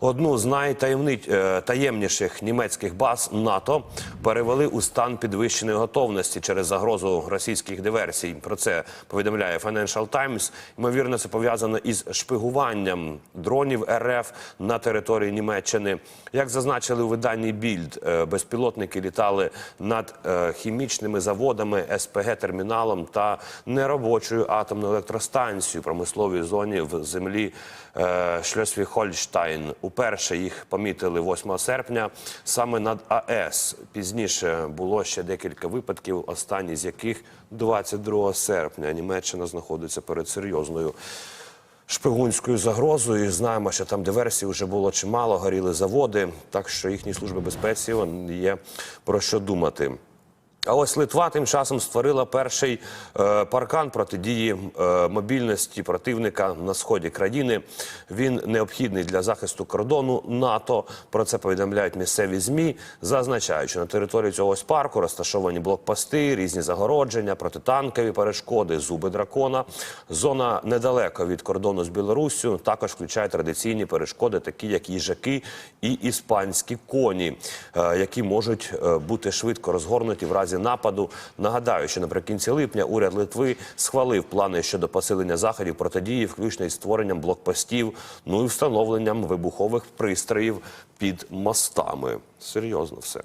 Одну з найтаємніших німецьких баз НАТО перевели у стан підвищеної готовності через загрозу російських диверсій. Про це повідомляє Financial Times. Ймовірно, це пов'язано із шпигуванням дронів РФ на території Німеччини. Як зазначили у виданні Більд, е, безпілотники літали над е, хімічними заводами, СПГ терміналом та неробочою атомною електростанцією промисловій зоні в землі е, Шльосві-Хольштайн. Уперше їх помітили 8 серпня саме над АЕС. Пізніше було ще декілька випадків, останній з яких 22 серпня. Німеччина знаходиться перед серйозною шпигунською загрозою. Знаємо, що там диверсій вже було чимало, горіли заводи, так що їхні служби безпеці є про що думати. А ось Литва тим часом створила перший е, паркан протидії е, мобільності противника на сході країни. Він необхідний для захисту кордону НАТО. Про це повідомляють місцеві змі, зазначаючи на території цього ось парку розташовані блокпости, різні загородження, протитанкові перешкоди, зуби дракона. Зона недалеко від кордону з Білоруссю також включає традиційні перешкоди, такі як їжаки і іспанські коні, е, які можуть бути швидко розгорнуті в разі нападу. Нагадаю, що наприкінці липня уряд Литви схвалив плани щодо посилення заходів протидії, включно із створенням блокпостів, ну і встановленням вибухових пристроїв під мостами. Серйозно все.